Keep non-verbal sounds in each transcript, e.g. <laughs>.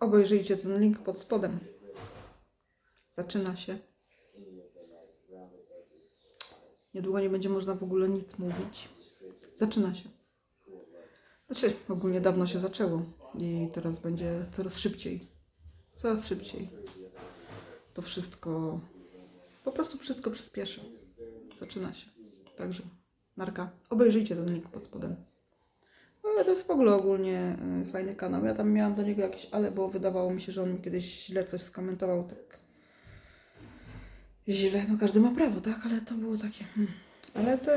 Obejrzyjcie ten link pod spodem. Zaczyna się. Niedługo nie będzie można w ogóle nic mówić. Zaczyna się. Znaczy, ogólnie dawno się zaczęło i teraz będzie coraz szybciej. Coraz szybciej. To wszystko, po prostu wszystko przyspieszy. Zaczyna się. Także, narka, obejrzyjcie ten link pod spodem. Ale to jest w ogóle ogólnie y, fajny kanał. Ja tam miałam do niego jakieś ale, bo wydawało mi się, że on mi kiedyś źle coś skomentował, tak źle. No każdy ma prawo, tak? Ale to było takie... Hmm. Ale to...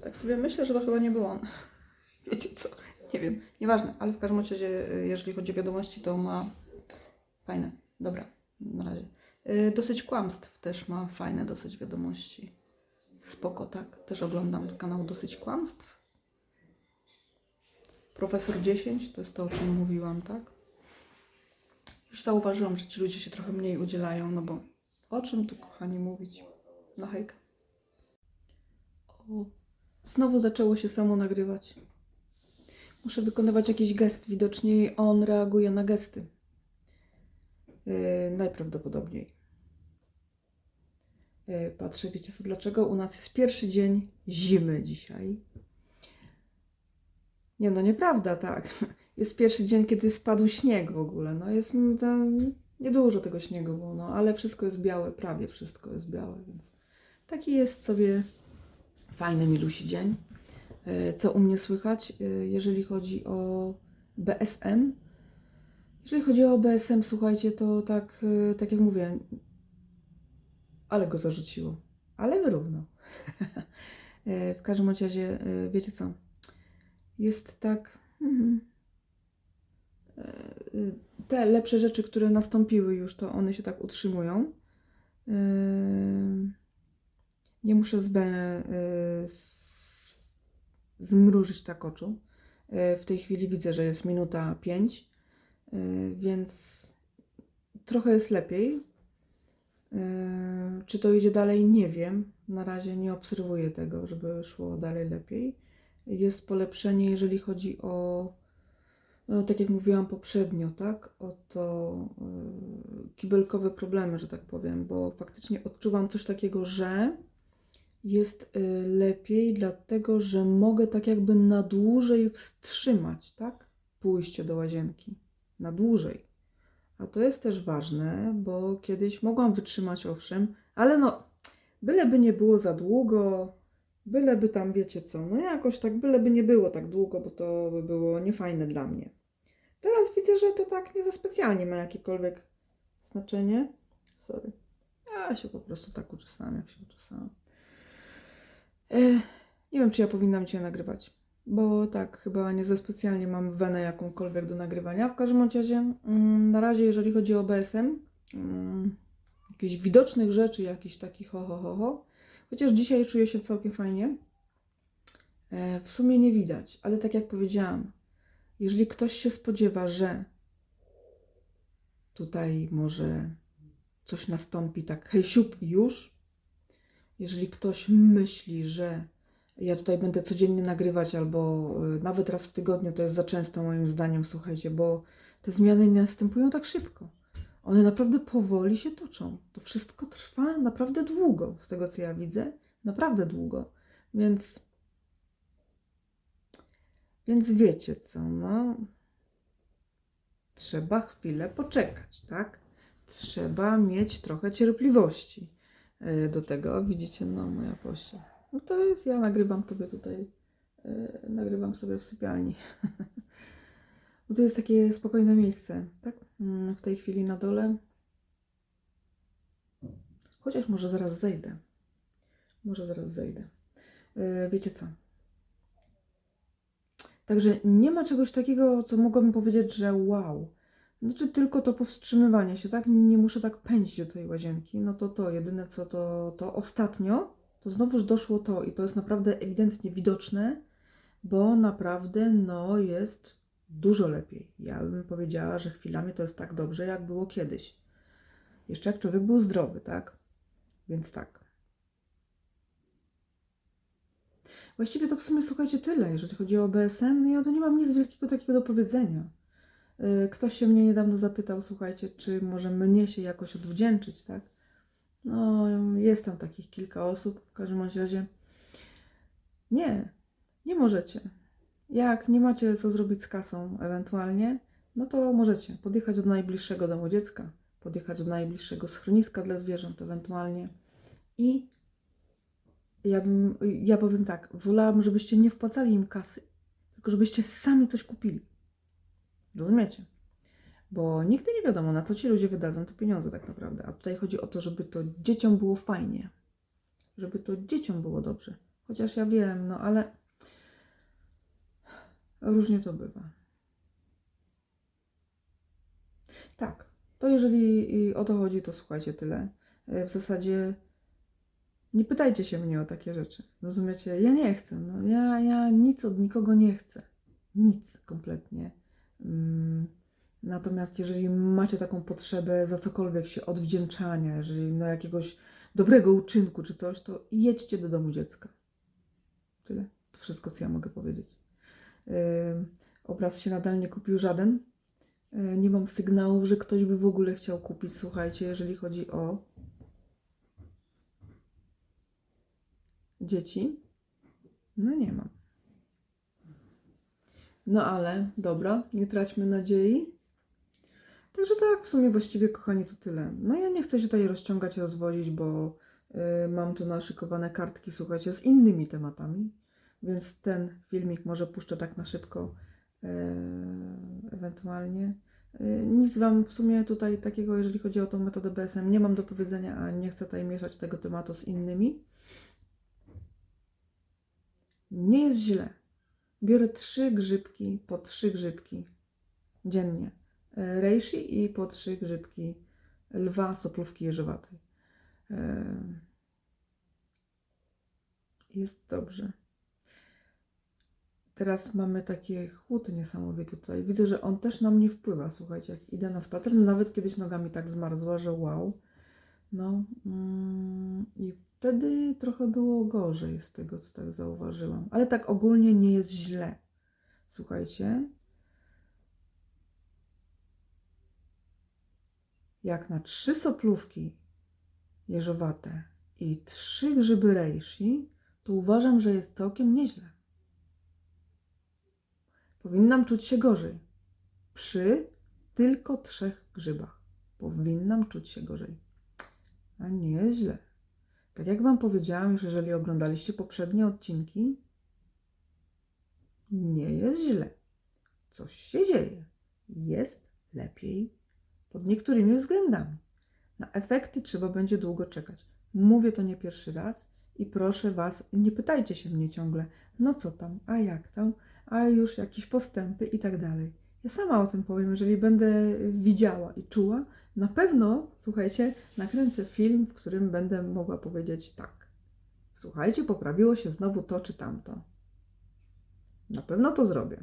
Tak sobie myślę, że to chyba nie był on. <laughs> Wiecie co? Nie wiem. Nieważne, ale w każdym razie, jeżeli chodzi o wiadomości, to ma fajne. Dobra, na razie. Y, Dosyć kłamstw też ma fajne dosyć wiadomości. Spoko, tak? Też oglądam kanał Dosyć Kłamstw. Profesor 10 to jest to, o czym mówiłam, tak? Już zauważyłam, że ci ludzie się trochę mniej udzielają, no bo o czym tu, kochani, mówić? No hejka. O, znowu zaczęło się samo nagrywać. Muszę wykonywać jakiś gest. Widocznie on reaguje na gesty. Yy, najprawdopodobniej. Yy, patrzę, wiecie co, dlaczego? U nas jest pierwszy dzień zimy dzisiaj. Nie, no nieprawda, tak. <laughs> Jest pierwszy dzień, kiedy spadł śnieg w ogóle. No jest ten, niedużo tego śniegu było, no ale wszystko jest białe, prawie wszystko jest białe, więc taki jest sobie fajny, milusi dzień. E, Co u mnie słychać, e, jeżeli chodzi o BSM? Jeżeli chodzi o BSM, słuchajcie, to tak, e, tak jak mówię, ale go zarzuciło, ale wyrównał. <laughs> E, w każdym razie, wiecie co? Jest tak. mhm. E, y, Te lepsze rzeczy, które nastąpiły już, to one się tak utrzymują. E, Nie muszę e, zmrużyć tak oczu. E, W tej chwili widzę, że jest minuta pięć, e, więc trochę jest lepiej. E, Czy to idzie dalej? Nie wiem. Na razie nie obserwuję tego, żeby szło dalej lepiej jest polepszenie, jeżeli chodzi o, no, tak jak mówiłam poprzednio, tak, o to yy, kibelkowe problemy, że tak powiem, bo faktycznie odczuwam coś takiego, że jest y, lepiej, dlatego że mogę tak jakby na dłużej wstrzymać, tak, pójście do łazienki, na dłużej. A to jest też ważne, bo kiedyś mogłam wytrzymać, owszem, ale no, byleby nie było za długo, Byleby tam, wiecie co, no jakoś tak, byleby nie było tak długo, bo to by było niefajne dla mnie. Teraz widzę, że to tak nie za specjalnie ma jakiekolwiek znaczenie. Sorry. Ja się po prostu tak uczesałam, jak się uczesałam. Nie wiem, czy ja powinnam Cię nagrywać, bo tak, chyba nie za specjalnie mam wenę jakąkolwiek do nagrywania. W każdym razie, mm, na razie, jeżeli chodzi o BSM, mm, jakichś widocznych rzeczy, jakichś takich ho, ho, ho, ho, Chociaż dzisiaj czuję się całkiem fajnie. E, W sumie nie widać, ale tak jak powiedziałam, jeżeli ktoś się spodziewa, że tutaj może coś nastąpi tak hej siup już, jeżeli ktoś myśli, że ja tutaj będę codziennie nagrywać albo e, nawet raz w tygodniu, to jest za często moim zdaniem, słuchajcie, bo te zmiany nie następują tak szybko. One naprawdę powoli się toczą. To wszystko trwa naprawdę długo, z tego co ja widzę. Naprawdę długo. Więc. Więc wiecie co, no. Trzeba chwilę poczekać, tak? Trzeba mieć trochę cierpliwości e, do tego. Widzicie, no, moja pościel. No to jest, ja nagrywam sobie tutaj, e, nagrywam sobie w sypialni. <laughs> Bo to jest takie spokojne miejsce, tak? Mm, W tej chwili na dole. Chociaż może zaraz zejdę. Może zaraz zejdę. E, Wiecie co? Także nie ma czegoś takiego, co mogłabym powiedzieć, że wow. Znaczy tylko to powstrzymywanie się, tak? Nie muszę tak pędzić do tej łazienki. No to to, jedyne co to, to ostatnio, to znowuż doszło to i to jest naprawdę ewidentnie widoczne, bo naprawdę no jest dużo lepiej. Ja bym powiedziała, że chwilami to jest tak dobrze, jak było kiedyś. Jeszcze jak człowiek był zdrowy, tak? Więc tak. Właściwie to w sumie słuchajcie tyle, jeżeli chodzi o BSN. Ja to nie mam nic wielkiego takiego do powiedzenia. Y, Ktoś się mnie niedawno zapytał, słuchajcie, czy może mnie się jakoś odwdzięczyć, tak? No, jest tam takich kilka osób, w każdym razie. Nie, nie możecie. Jak nie macie co zrobić z kasą ewentualnie, no to możecie podjechać do najbliższego domu dziecka, podjechać do najbliższego schroniska dla zwierząt ewentualnie i ja, bym, ja powiem tak, wolałabym, żebyście nie wpłacali im kasy, tylko żebyście sami coś kupili. Rozumiecie? Bo nigdy nie wiadomo, na co ci ludzie wydadzą te pieniądze tak naprawdę. A tutaj chodzi o to, żeby to dzieciom było fajnie. Żeby to dzieciom było dobrze. Chociaż ja wiem, no ale różnie to bywa. Tak, to jeżeli o to chodzi, to słuchajcie tyle. E, W zasadzie nie pytajcie się mnie o takie rzeczy. Rozumiecie? Ja nie chcę. No, ja, ja nic od nikogo nie chcę. Nic kompletnie. Mm, Natomiast jeżeli macie taką potrzebę za cokolwiek się odwdzięczania, jeżeli no jakiegoś dobrego uczynku czy coś, to jedźcie do domu dziecka. Tyle. To wszystko, co ja mogę powiedzieć. Yy, obraz się nadal nie kupił żaden. Yy, nie mam sygnałów, że ktoś by w ogóle chciał kupić. Słuchajcie, jeżeli chodzi o dzieci, no nie mam. No ale dobra, nie traćmy nadziei. Także tak, w sumie właściwie, kochani, to tyle. No ja nie chcę się tutaj rozciągać, rozwodzić, bo y, mam tu naszykowane kartki, słuchajcie, z innymi tematami, więc ten filmik może puszczę tak na szybko, y, ewentualnie. Y, nic Wam w sumie tutaj takiego, jeżeli chodzi o tą metodę BSM, nie mam do powiedzenia, a nie chcę tutaj mieszać tego tematu z innymi. Nie jest źle. Biorę trzy grzybki, po trzy grzybki dziennie e, reishi i po trzy grzybki lwa soplówki jeżowatej. E, Jest dobrze. Teraz mamy taki chłód niesamowity tutaj. Widzę, że on też na mnie wpływa. Słuchajcie, jak idę na spacer, nawet kiedyś nogami tak zmarzła, że wow. No mm, i wtedy trochę było gorzej z tego, co tak zauważyłam. Ale tak ogólnie nie jest źle. Słuchajcie. Jak na trzy soplówki jeżowate i trzy grzyby reishi, to uważam, że jest całkiem nieźle. Powinnam czuć się gorzej. Przy tylko trzech grzybach. Powinnam czuć się gorzej. A nie jest źle. Tak jak Wam powiedziałam już, jeżeli oglądaliście poprzednie odcinki, nie jest źle. Coś się dzieje. Jest lepiej pod niektórymi względami. Na efekty trzeba będzie długo czekać. Mówię to nie pierwszy raz i proszę Was, nie pytajcie się mnie ciągle, no co tam, a jak tam, a już jakieś postępy i tak dalej. Ja sama o tym powiem, jeżeli będę widziała i czuła, na pewno, słuchajcie, nakręcę film, w którym będę mogła powiedzieć tak. Słuchajcie, poprawiło się znowu to czy tamto. Na pewno to zrobię.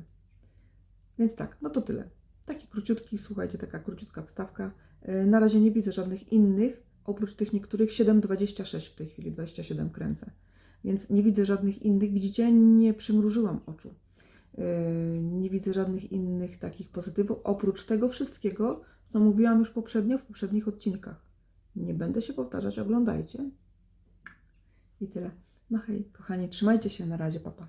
Więc tak, no to tyle. Taki króciutki, słuchajcie, taka króciutka wstawka. Yy, Na razie nie widzę żadnych innych, oprócz tych niektórych 7,26 w tej chwili, 27 kręcę. Więc nie widzę żadnych innych. Widzicie, nie przymrużyłam oczu. Yy, Nie widzę żadnych innych takich pozytywów, oprócz tego wszystkiego, co mówiłam już poprzednio w poprzednich odcinkach. Nie będę się powtarzać, oglądajcie. I tyle. No hej, kochani, trzymajcie się na razie, papa.